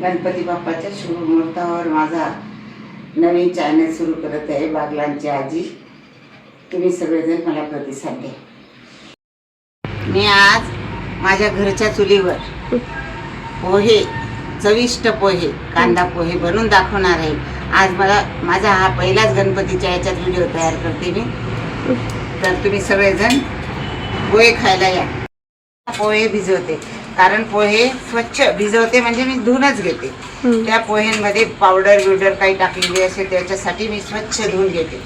गणपती बाप्पाच्या शुभ मुहूर्तावर माझा नवीन चॅनल सुरू करत आहे बागलांची आजी. तुम्ही सगळेजण मला प्रतिसाद द्या. मी आज माझ्या घरच्या चुलीवर पोहे चविष्ट पोहे कांदा पोहे बनवून दाखवणार आहे. आज मला माझा हा पहिलाच गणपतीच्या याच्यात व्हिडिओ तयार करते मी. तर तुम्ही सगळेजण पोहे खायला या. पोहे भिजवते. कारण पोहे स्वच्छ भिजवते म्हणजे मी धुवूनच घेते. त्या पोह्यांमध्ये पावडर बिवडर काही टाकलेली असेल त्याच्यासाठी मी स्वच्छ धुवून घेते.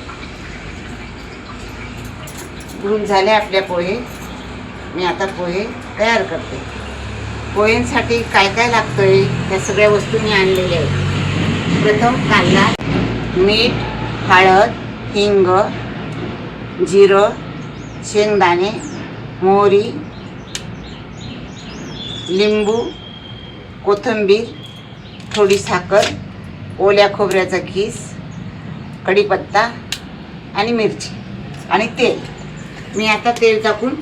धुवून झाले आपल्या पोहे. मी आता पोहे तयार करते. पोह्यांसाठी काय काय लागतंय? त्या सगळ्या वस्तू मी आणलेल्या आहेत. प्रथम कांदा मीठ हळद हिंग जिरं शेंगदाणे मोहरी लिंबू कोथिंबीर थोडी साखर ओल्या खोबऱ्याचा खीस कढीपत्ता आणि मिरची आणि तेल. मी आता तेल टाकून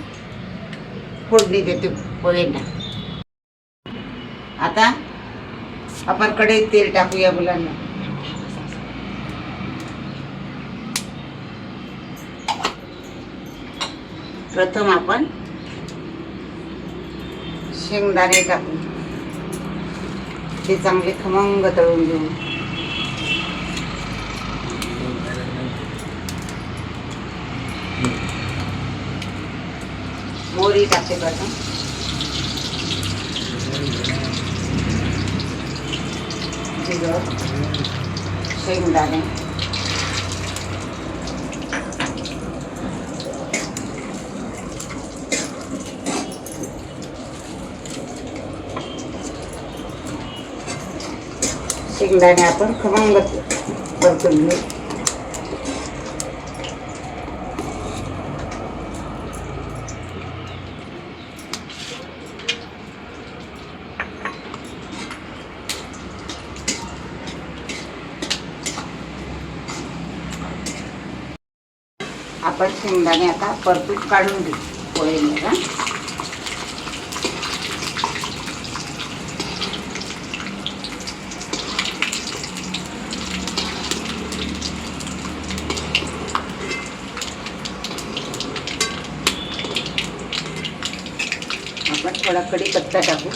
फोडणी देते पोह्यांना आता आपण कढईत तेल टाकूया मुलांना. प्रथम आपण शेंगदाणे टाकू ते चांगले खमंग तळून घेऊ मोहरी टाकते प्रथम जिरं शेंगदाणे शेंगदाणे आपण खमंग परतून घेऊ. आपण शेंगदाणे आता परतून काढून घेऊ. पोळीने आपण थोडा कढीपत्ता टाकू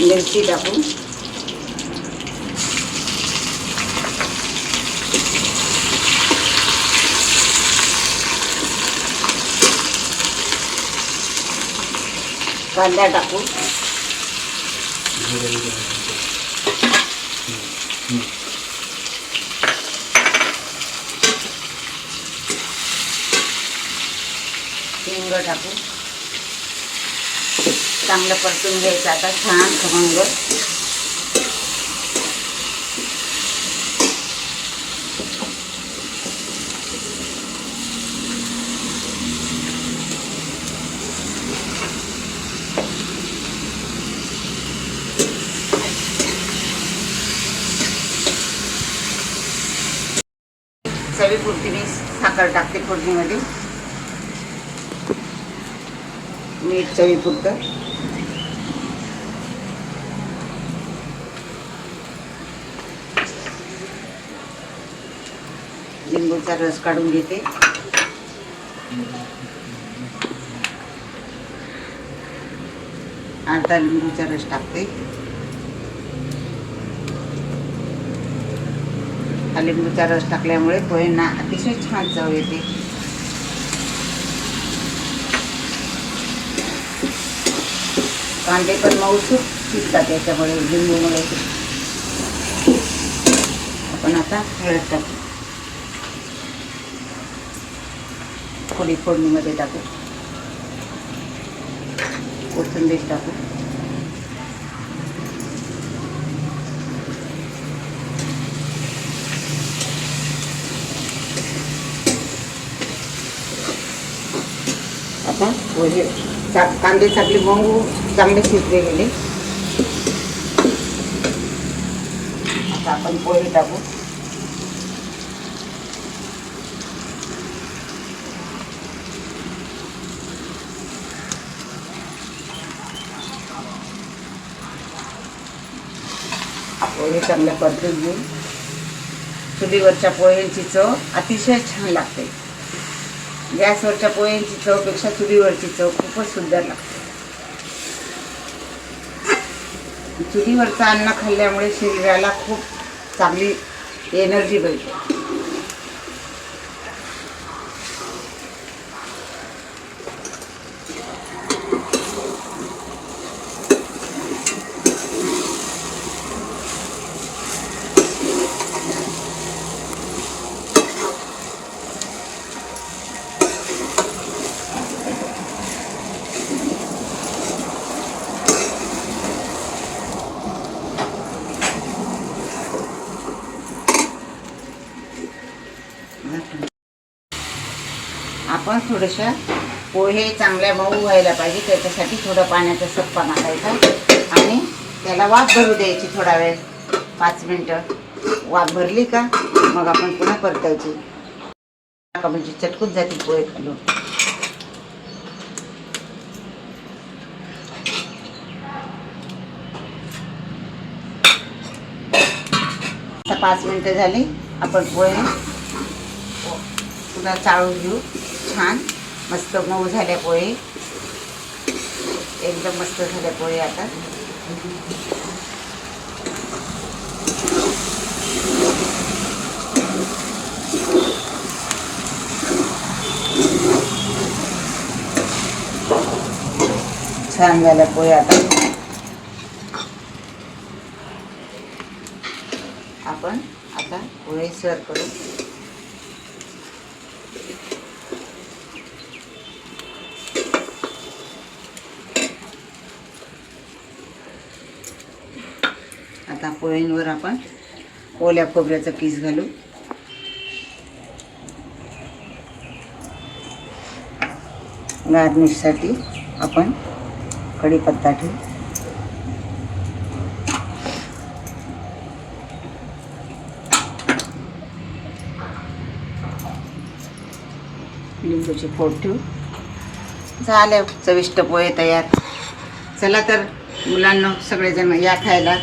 मिरची टाकू कांदा टाकू हिंग टाकू चांगलं परतून घ्यायचं आता छान खमंग चवीपुरती मी साखर टाकते फोडणीमध्ये मीठ चवीपुरतं लिंबूचा रस काढून घेते. अर्धा लिंबूचा रस टाकते. हा लिंबूचा रस टाकल्यामुळे पोहेंना अतिशय छान चव येते. कांदे पण मऊसूक शिजतात त्याच्यामुळे लिंबूमुळे. आपण आता हळद टाकू. थोडी फोडणीमध्ये टाकू. कोथिंबीर टाकू. आता पोहे कांदे आपले बंगू चांगले शिजले गेले आता आपण पोहे टाकू पोहे चांगल्या पद्धतीने चुलीवरच्या पोह्यांची चव अतिशय छान लागते गॅसवरच्या पोह्यांची चवपेक्षा चुलीवरची चव खूपच सुंदर लागते. चुलीवरचं अन्न खाल्ल्यामुळे शरीराला खूप चांगली एनर्जी मिळते आपण थोडंसं पोहे चांगल्या मऊ व्हायला पाहिजे त्याच्यासाठी थोडं पाण्याचा सप्पा टाकायचा आणि त्याला वाफ भरू द्यायची थोडा वेळ पाच मिनटं. वाफ भरली का मग आपण पुन्हा परतायची. का म्हणजे चटकून जातील पोहे खालून. पाच मिनटं झाली आपण पोहे सुद्धा चाळून घेऊ. छान. मस्त मऊ झाल्या पोहे. एकदम मस्त झाल्या पोहे आता. छान झाल्या पोहे आता. आपण आता पोहे सर करू. आता पोळींवर आपण ओल्या खोबऱ्याचा पीस घालू. गार्निशसाठी आपण कढीपत्ता ठेवू. लिंबूची फोड ठेवू. झाले चविष्ट पोहे तयार. चला तर मुलांना सगळेजण या खायला.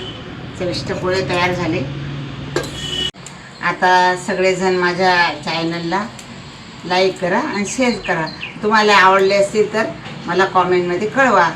चविष्ट पोळे तयार झाले. आता सगळेजण माझ्या चॅनलला लाईक करा आणि शेअर करा. तुम्हाला आवडले असतील तर मला कॉमेंटमध्ये कळवा.